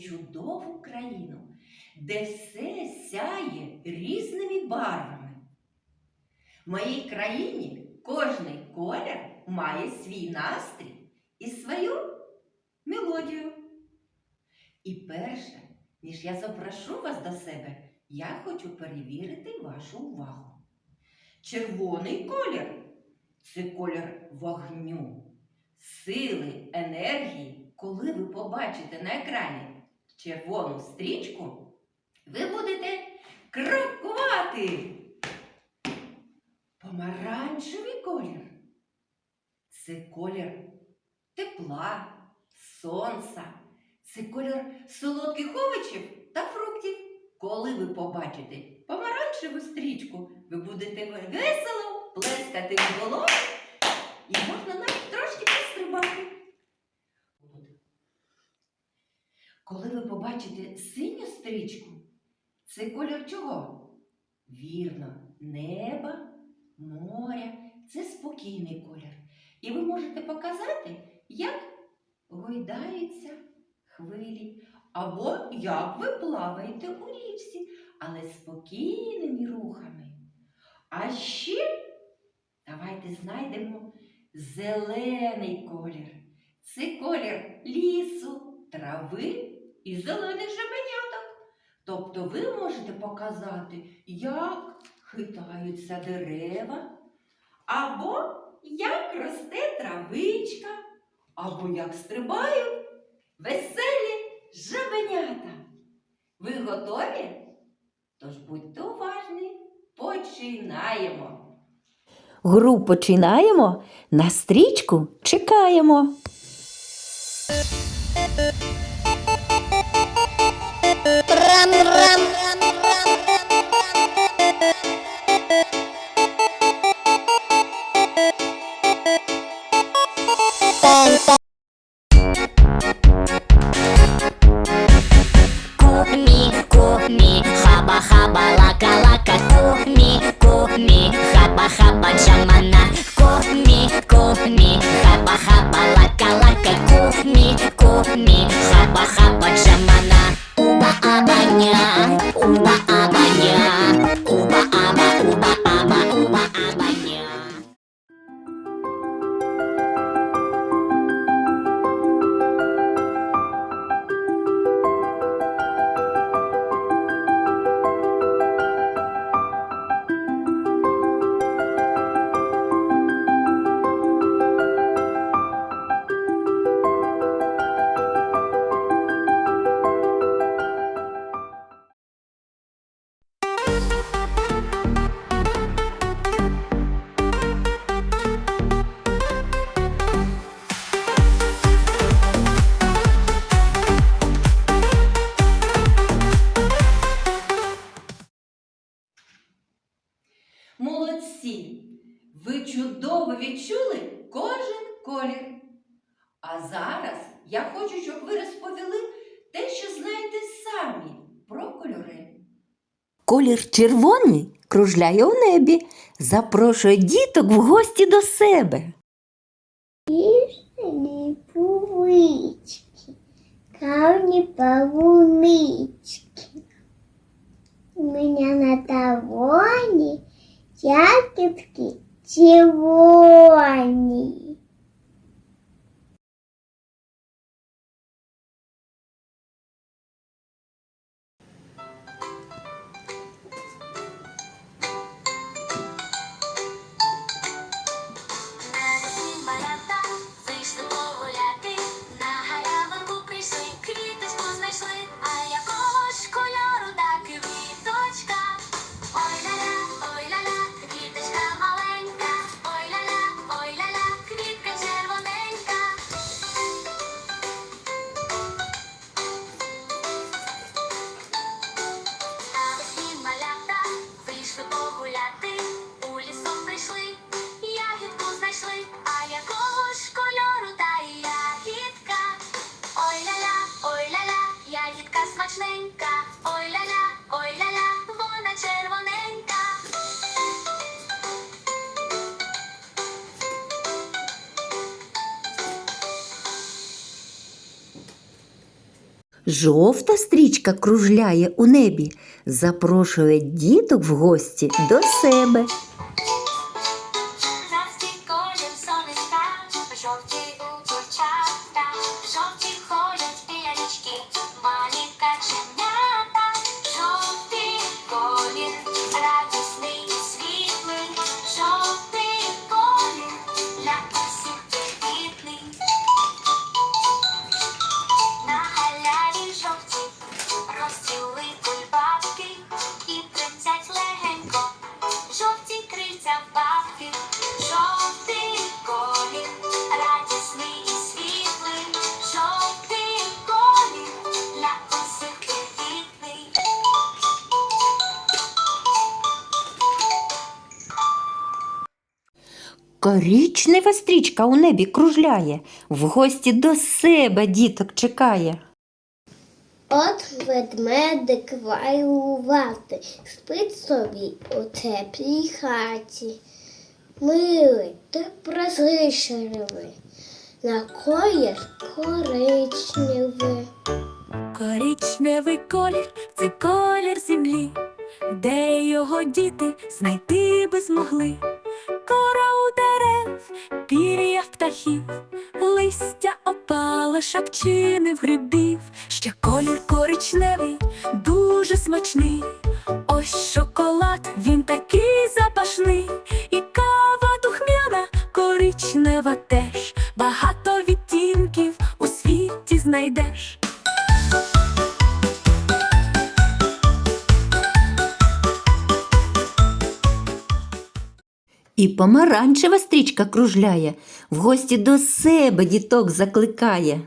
чудову країну, де все сяє різними барвами. В моїй країні кожний колір має свій настрій і свою мелодію. І перше, ніж я запрошу вас до себе, я хочу перевірити вашу увагу. Червоний колір це колір вогню, сили, енергії. Коли ви побачите на екрані червону стрічку, ви будете крокувати. Помаранчевий колір це колір тепла, сонця, це колір солодких овочів та фруктів. Коли ви побачите помаранчеву стрічку, ви будете весело плескати в долоні і можна навіть трошки пострибати. Коли ви побачите синю стрічку, це колір чого? Вірно, неба, моря. Це спокійний колір. І ви можете показати, як гойдаються хвилі, або як ви плаваєте у річці, але спокійними рухами. А ще давайте знайдемо зелений колір. Це колір лісу, трави і зелених жабеняток. Тобто ви можете показати, як хитаються дерева, або як росте травичка, або як стрибають веселі жабенята. Ви готові? Тож будьте уважні, починаємо. Гру починаємо, на стрічку чекаємо. ram ram Молодці! Ви чудово відчули кожен колір. А зараз я хочу, щоб ви розповіли те, що знаєте самі про кольори. Колір червоний кружляє у небі, запрошує діток в гості до себе. Пішені пувички, кавні полунички. У меня на талоне ягодки червоні. Жовта стрічка кружляє у небі, запрошує діток в гості до себе. Корічнева стрічка у небі кружляє, в гості до себе діток чекає. От ведмедик вайлувати, спить собі у теплій хаті. Милий та прозричливий, на колір коричневий. Коричневий колір це колір землі, де його діти знайти би змогли. Кора у дерев, пір'я птахів, листя опала, шапчини в грибів. Ще колір коричневий, дуже смачний. Ось шоколад, він такий запашний, і кава духмяна, коричнева теж. Багато відтінків у світі знайдеш. І помаранчева стрічка кружляє, в гості до себе діток закликає.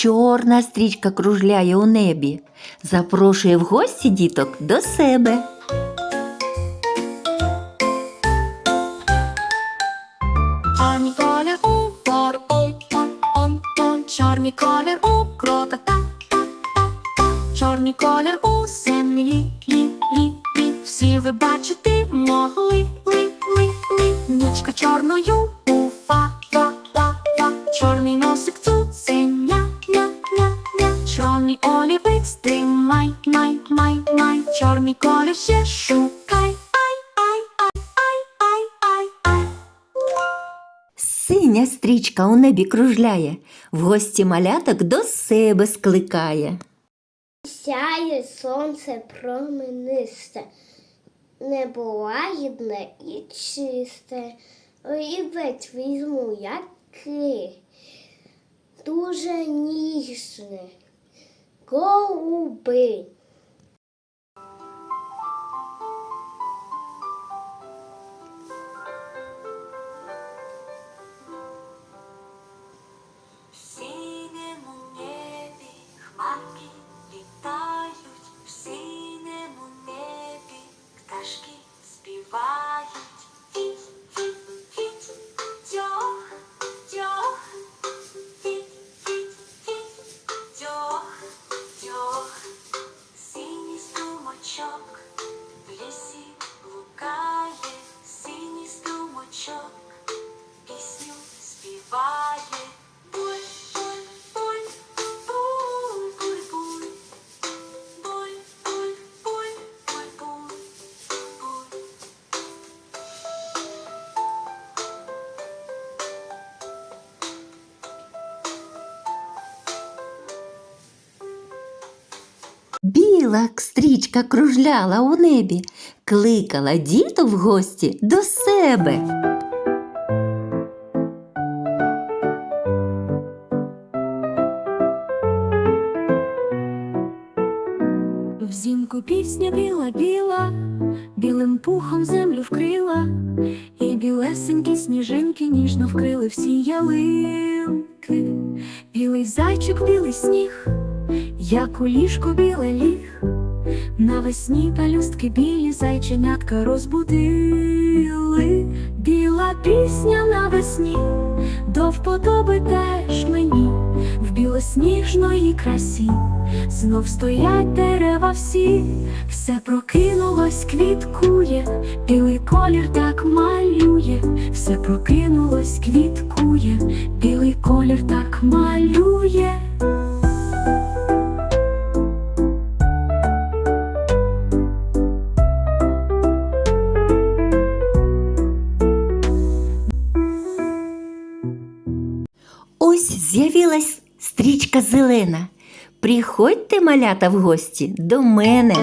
Чорна стрічка кружляє у небі, запрошує в гості діток до себе. Чорний колір у крота, та, та, та, чорний колір у землі, лі, лі, лі, всі ви бачити могли, ли, ли, ли, нічка чорною у фа, фа, фа, фа, чорний Стрічка у небі кружляє, в гості маляток до себе скликає. Сяє сонце променисте, небо лагідне і чисте. Олівець візьму який, дуже ніжний, голубий. Біла стрічка кружляла у небі, кликала діток в гості до себе. Взимку пісня біла біла, білим пухом землю вкрила, і білесенькі сніжинки ніжно вкрили всі ялинки. Білий зайчик, білий сніг, як у ліжку біле ліг. Навесні пелюстки білі зайченятка розбудили. Біла пісня навесні, до вподоби теж мені, в білосніжної красі. Знов стоять дерева всі, все прокинулось, квіткує, білий колір так малює, все прокинулось, квіткує, білий колір так малює. Стрічка. Приходьте, малята, в гості до мене.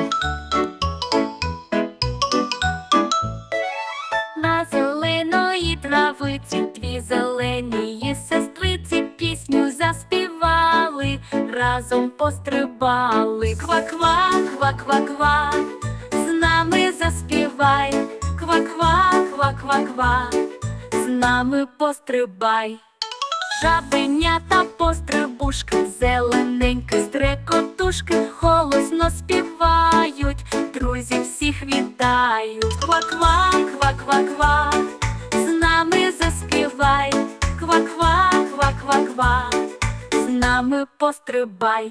На зеленої травиці дві зелені сестриці пісню заспівали, разом пострибали. Ква-ква, ква-ква-ква, з нами заспівай, ква-ква, ква-ква-ква, з нами пострибай. Жабенята пострибушки, зелененькі стрекотушки, голосно співають, друзі всіх вітають. Ква-ква, ква-ква-ква, з нами заспівай, ква-ква, ква-ква-ква, з нами пострибай.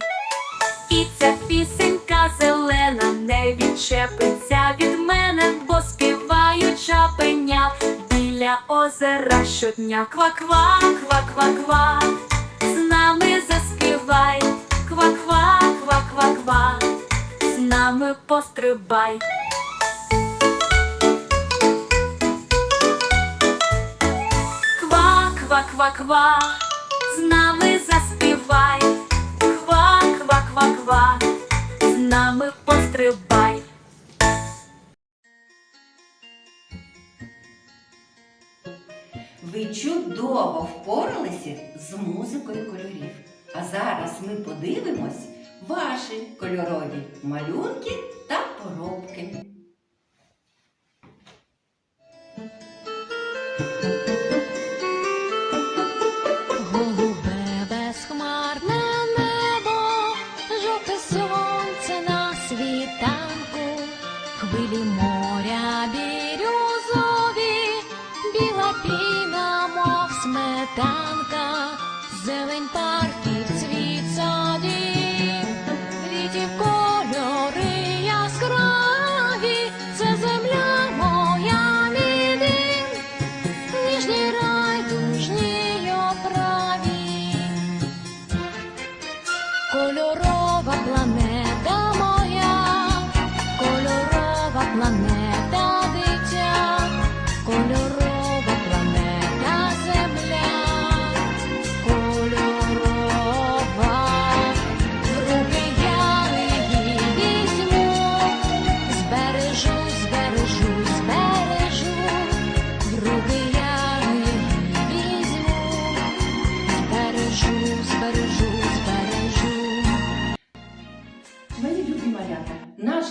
І ця пісенька зелена не відчепиться від мене, бо співають жабеня біля озера щодня. Ква-ква, ква-ква-ква, з нами заспівай, ква-ква, ква-ква-ква, з нами пострибай. Ква, ква, ква, ква, з нами заспівай. Ква, ква, ква, ква, з нами пострибай. Ви чудово впоралися з музикою кольорів. А зараз ми подивимось ваші кольорові малюнки та поробки. Голубе безхмарне небо, жовте сонце на світанку, хвилі сметанка, зелень парків,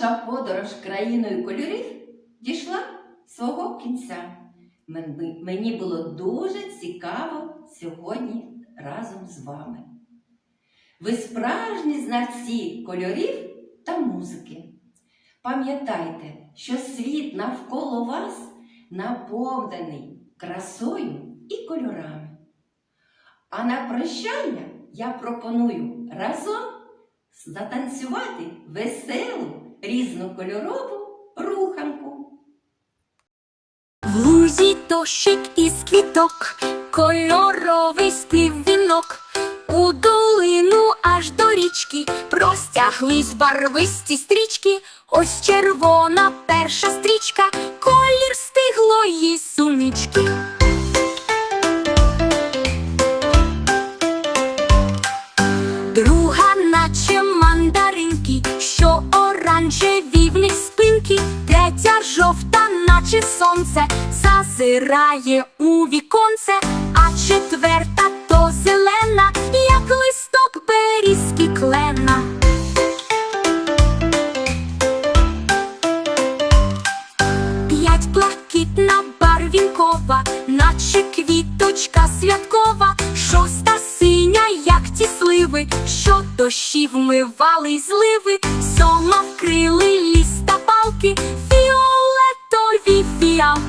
Наша подорож країною кольорів дійшла свого кінця. Мені було дуже цікаво сьогодні разом з вами. Ви справжні знавці кольорів та музики. Пам'ятайте, що світ навколо вас наповнений красою і кольорами. А на прощання я пропоную разом затанцювати веселу різнокольорову руханку. В лузі дощик із квіток, кольоровий співвінок. У долину аж до річки простяглись барвисті стрічки. Ось червона перша стрічка, колір стиглої сунички. Сонце, зазирає у віконце, а четверта то зелена, як листок берізки клена. П'ять блакитна барвінкова, наче квіточка святкова, шоста синя, як ті сливи, що дощі вмивали зливи, сома вкрили ліс та палки,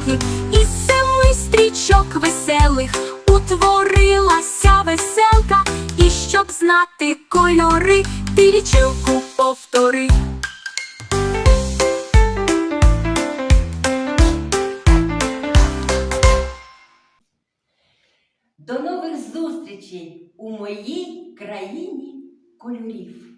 фіалки, із семи стрічок веселих утворилася веселка, і щоб знати кольори, ти лічилку повтори. До нових зустрічей у моїй країні кольорів.